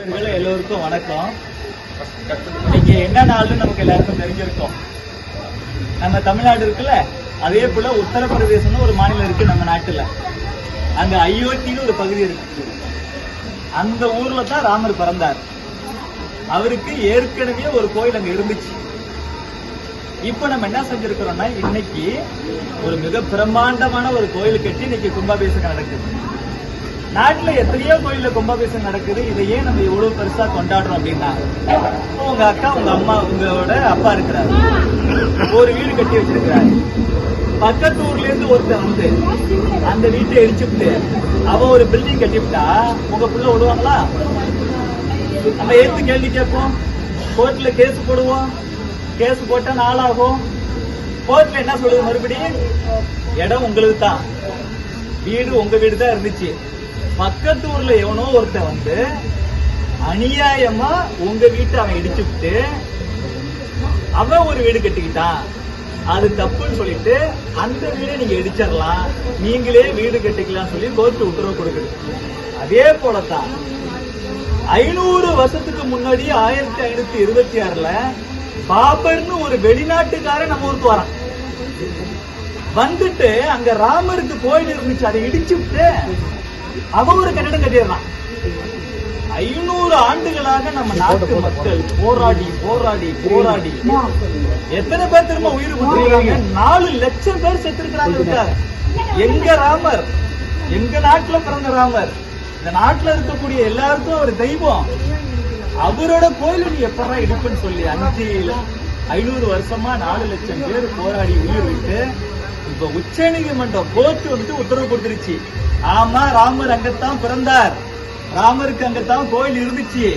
நண்பர்கள் எல்லோருக்கும் வணக்கம். இன்னைக்கு என்ன நாள்னு நமக்கு எல்லாருக்கும் தெரிஞ்சிருக்கும். நம்ம தமிழ்நாடு இருக்குல்ல அதே போல உத்தரப்பிரதேசம்னு ஒரு மாநிலம் இருக்கு நம்ம நாட்டுல. அங்க அயோத்தின்னு ஒரு பகுதி இருக்கு. அந்த ஊர்ல தான் ராமர் பிறந்தார். அவருக்கு ஏற்கனவே ஒரு கோயில் அங்க இருந்துச்சு. இப்ப நம்ம என்ன செஞ்சிருக்கிறோம்னா இன்னைக்கு ஒரு மிக பிரம்மாண்டமான ஒரு கோயில் கட்டி இன்னைக்கு கும்பாபிஷேகம் நடக்குது. நாட்டில் எத்தனையோ கோயிலில் கும்பாபிஷேகம் நடக்குது. இதை ஏன் நம்ம இவ்வளோ பெருசாக கொண்டாடுறோம் அப்படின்னா உங்கள் அக்கா உங்கள் அம்மா உங்களோட அப்பா இருக்கிறாரு. ஒரு வீடு கட்டி வச்சிருக்கிறாரு. பக்கத்து ஊர்லேருந்து ஒருத்தன் வந்து அந்த வீட்டை எரிச்சுட்டு அவன் ஒரு பில்டிங் கட்டிவிட்டா உங்க பிள்ளை விடுவாங்களா நம்ம ஏற்று கேள்வி கேட்போம். கோர்ட்டில் கேஸ் போடுவோம். கேஸ் போட்டால் நாளாகும். கோர்ட்ல என்ன சொல்லுது மறுபடியும்? இடம் உங்களுக்கு தான் வீடு உங்க வீடு தான் இருந்துச்சு. பக்கத்து ஊர்ல எவனோ ஒருத்தன் வந்து அநியாயமா உங்க வீட்டை அவன் இடிச்சுட்டு அவன் ஒரு வீடு கட்டிக்கிட்டான். அது தப்புன்னு சொல்லிட்டு அந்த வீடை நீங்க இடிச்சிடலாம். நீங்களே வீடு கட்டிக்கலாம் சொல்லி கோர்ட்டு உத்தரவு கொடுக்குது. அதே போலத்தான் ஐநூறு வருஷத்துக்கு முன்னாடி ஆயிரத்தி ஐநூத்தி இருபத்தி ஆறுல பாபர்னு ஒரு வெளிநாட்டுக்காரன் நம்ம ஊருக்கு வரான். வந்துட்டு அங்க ராமருக்கு கோயில் இருந்துச்சு அதை இடிச்சு விட்டு அவன் ஒரு கட்டிடம் கட்டிடுறான் ஐநூறு ஆண்டுகளாக நம்ம நாட்டு மக்கள் போராடி போராடி போராடி. எத்தனை பேர் திரும்ப உயிர் கொடுத்துருக்காங்க நாலு லட்சம் பேர் செத்துருக்கிறாங்க இருக்காங்க எங்க ராமர்? எங்க நாட்டுல பிறந்த ராமர்? இந்த நாட்டுல இருக்கக்கூடிய எல்லாருக்கும் ஒரு தெய்வம். அவரோட கோயில் நீ எப்படா இடிப்புன்னு சொல்லி அஞ்சு ஐநூறு வருஷமா நாலு லட்சம் பேர் போராடி உயிர் விட்டு இப்ப உச்ச நீதிமன்றம் கோர்ட் வந்து உத்தரவு கொடுத்துருச்சு. ஆமா ராமர் அங்கத்தான் பிறந்தார். ராமருக்கு அங்கத்தான் கோயில் இருந்துச்சு.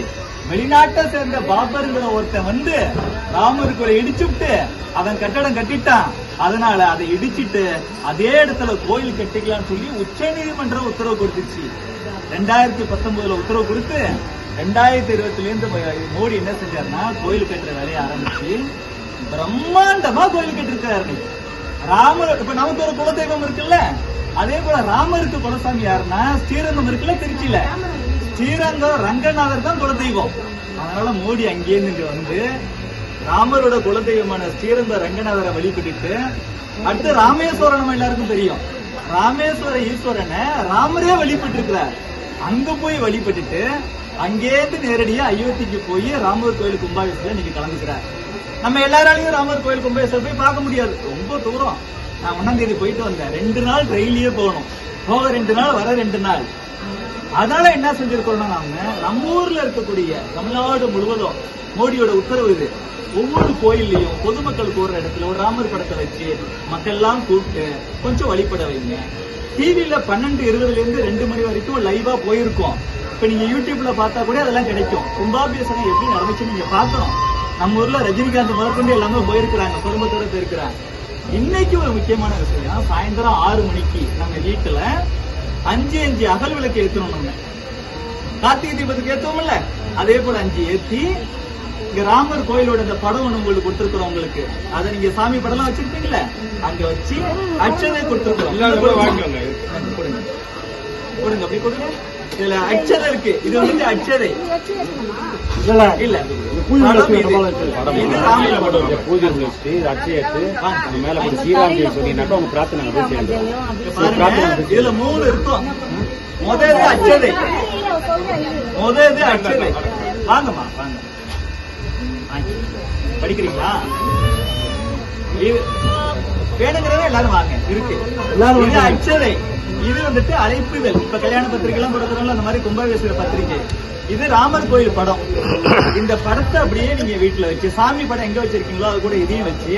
வெளிநாட்டை சேர்ந்த பாபருங்கிற ஒருத்தன் வந்து ராமருக்கு ஒரு இடிச்சு விட்டு அவன் கட்டடம் கட்டிட்டான். அதனால அதை இடிச்சிட்டு அதே இடத்துல கோயில் கட்டிக்கலாம்னு சொல்லி உச்ச நீதிமன்றம் உத்தரவு கொடுத்துச்சு ரெண்டாயிரத்தி பத்தொன்பதுல உத்தரவு கொடுத்து ரெண்டாயிரத்தி இருபத்துல இருந்து மோடி என்ன செஞ்சாருன்னா கோயில் கட்டுற வேலையை ஆரம்பிச்சு பிரம்மாண்டமா கோயில் கட்டிருக்காரு ராமர் இப்ப நமக்கு ஒரு குலதெய்வம் இருக்குல்ல? அதே போல ராமருக்கு குலசாமி யாருன்னா ஸ்ரீரங்கம் இருக்குல்ல திருச்சியில. ஸ்ரீரங்கம் ரங்கநாதர் தான் குலதெய்வம். அதனால மோடி அங்கேருந்து வந்து ராமரோட குலதெய்வமான ஸ்ரீரங்க ரங்கநாதரை வழிபட்டுட்டு அடுத்து ராமேஸ்வரன் நம்ம எல்லாருக்கும் தெரியும். ராமேஸ்வர ஈஸ்வரனை ராமரே வழிபட்டு இருக்கிறார் அங்க போய் வழிபட்டுட்டு அங்கேருந்து நேரடியா அயோத்திக்கு போய் ராமர் கோயில் கும்பாபிஷத்துல நீங்க கலந்துக்கிறார். நம்ம எல்லாராலையும் ராமர் கோயில் கும்பாபிஷேகம் போய் பார்க்க முடியாது. ரொம்ப தூரம். நான் ஒன்னாம் தேதி போயிட்டு வந்தேன். ரெண்டு நாள் ரயிலே போகணும். போக ரெண்டு நாள் வர ரெண்டு நாள். அதனால என்ன செஞ்சிருக்கோம்னா நாம நம்ம ஊர்ல இருக்கக்கூடிய தமிழ்நாடு முழுவதும் மோடியோட உத்தரவு இது. ஒவ்வொரு கோயில்லையும் பொதுமக்கள் கூடுற இடத்துல ஒரு ராமர் படத்தை வச்சு மக்கள் எல்லாம் கூப்பிட்டு கொஞ்சம் வழிபட வைங்க. டிவியில பன்னெண்டு இருபதுல இருந்து ரெண்டு மணி வரைக்கும் லைவா போயிருக்கோம். இப்ப நீங்க யூடியூப்ல பார்த்தா கூட அதெல்லாம் கிடைக்கும். கும்பாபியசனம் எப்படி நடந்துச்சு நீங்க பார்க்கணும். நம்ம ஊர்ல ரஜினிகாந்த் முதற்கொண்டு எல்லாமே போயிருக்கிறாங்க குடும்பத்தோட போயிருக்கிறாங்க. இன்னைக்கு ஒரு முக்கியமான விஷயம் சாயந்தரம் ஆறு மணிக்கு நம்ம வீட்டுல அஞ்சு அஞ்சு அகல் விளக்கு ஏத்தணும் நம்ம. கார்த்திகை தீபத்துக்கு ஏத்துவோம்ல அதே போல அஞ்சு ஏத்தி இங்க ராமர் கோயிலோட இந்த படம் ஒண்ணு உங்களுக்கு கொடுத்துருக்கோம் உங்களுக்கு. அதை நீங்க சாமி படம்லாம் வச்சிருப்பீங்கல்ல? அங்க வச்சு அச்சதை கொடுத்துருக்கோம் கொடுங்க அப்படி கொடுங்க. இதுல அச்சதை இருக்கு. இது வந்து அச்சதை இல்ல. பாருங்க. இதுல மூணு இருக்கும். முதது அச்சதை முதது அச்சதை வாங்கம்மா வாங்க. படிக்கிறீங்களா? வேணுங்கிறத எல்லாரும் வாங்க. இருக்கு. அச்சதை இது வந்துட்டு அழைப்புதல் இப்ப கல்யாண பத்திரிகை எல்லாம் கொடுக்குறோம்ல அந்த மாதிரி கும்பாபிஷேக பத்திரிகை. இது ராமர் கோயில் படம். இந்த படத்தை அப்படியே நீங்க வீட்டுல வச்சு சாமி படம் எங்க வச்சிருக்கீங்களோ அது கூட இதையும் வச்சு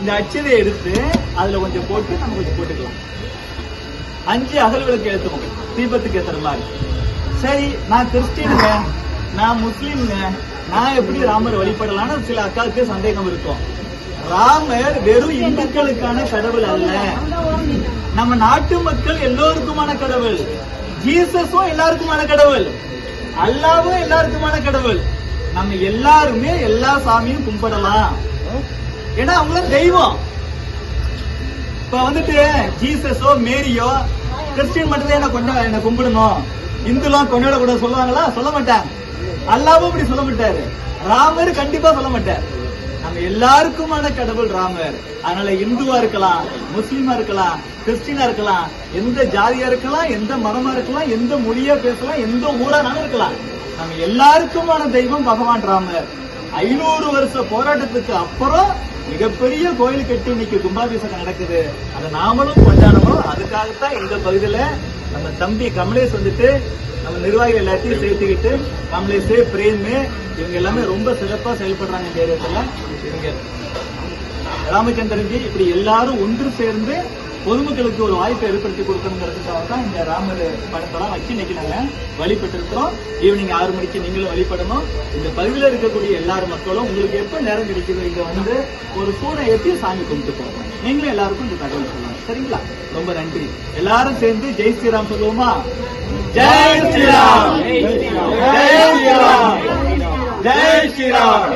இந்த அச்சதை எடுத்து அதுல கொஞ்சம் போட்டு நம்ம கொஞ்சம் போட்டுக்கலாம். அஞ்சு அகல் விளக்கு ஏத்துவோம் தீபத்துக்கு ஏத்துற மாதிரி. சரி நான் கிறிஸ்டினுங்க நான் முஸ்லீம்ங்க நான் எப்படி ராமர் வழிபடலாம்னு சில அக்காவுக்கு சந்தேகம் இருக்கும். ராமர் வெறும் இந்துக்களுக்கான கடவுள் அல்ல. நம்ம நாட்டு மக்கள் எல்லோருக்குமான கடவுள். ஜீசஸும் எல்லாருக்குமான கடவுள். அல்லாவும் எல்லாருக்குமான கடவுள். நம்ம எல்லாருமே எல்லா சாமியும் கும்பிடலாம். ஏன்னா அவங்களும் தெய்வம். இப்ப வந்துட்டு ஜீசஸோ மேரியோ கிறிஸ்டின் மட்டும் தான் என்ன கொண்ட என்ன கும்பிடணும். இந்துலாம் கொண்டாட கூட சொல்லுவாங்களா? சொல்ல மாட்டாங்க. அல்லாவும் இப்படி சொல்ல மாட்டாரு. ராமர் கண்டிப்பா சொல்ல மாட்டார். நம்ம எல்லாருக்குமான கடவுள் ராமர். அதனால இந்துவா இருக்கலாம் முஸ்லீமா இருக்கலாம் கிறிஸ்டினா இருக்கலாம் எந்த ஜாதியா இருக்கலாம் எந்த மதமா இருக்கலாம் எந்த மொழியா பேசலாம் எந்த ஊரானாலும் இருக்கலாம். நம்ம எல்லாருக்குமான தெய்வம் பகவான் ராமர். ஐநூறு வருஷ போராட்டத்துக்கு அப்புறம் மிகப்பெரிய கோயில் கட்டி இன்னைக்கு கும்பாபிஷேகம் நடக்குது. அதை நாமளும் கொண்டாடணும். அதுக்காகத்தான் இந்த பகுதியில நம்ம தம்பி கமலேஷ் வந்துட்டு நம்ம நிர்வாகிகள் எல்லாத்தையும் சேர்த்துக்கிட்டு கமலேஷ் பிரேம் இவங்க எல்லாமே ரொம்ப சிறப்பா செயல்படுறாங்க இந்த ஏரியாத்தில் இவங்க ராமச்சந்திரன் ஜி இப்படி எல்லாரும் ஒன்று சேர்ந்து பொதுமக்களுக்கு ஒரு வாய்ப்பை ஏற்படுத்தி கொடுக்கணுங்கிறதுக்காக தான் இந்த ராமர் படத்தெல்லாம் வச்சு இன்னைக்கு நாங்க வழிபட்டு இருக்கிறோம் ஈவினிங் ஆறு மணிக்கு நீங்களும் வழிபடணும். இந்த பகுதியில் இருக்கக்கூடிய எல்லாரும் மக்களும் உங்களுக்கு எப்ப நேரம் கிடைக்குதோ இங்க வந்து ஒரு சூனை ஏற்றி சாமி கும்பிட்டு போகணும். நீங்களும் எல்லாருக்கும் இந்த தகவல் சொல்லலாம் சரிங்களா? ரொம்ப நன்றி. எல்லாரும் சேர்ந்து ஜெய் ஸ்ரீராம் சொல்லுவோமா? ஜெய் ஸ்ரீராம். ஜெய் ஸ்ரீராம். ஜெய் ஸ்ரீராம்.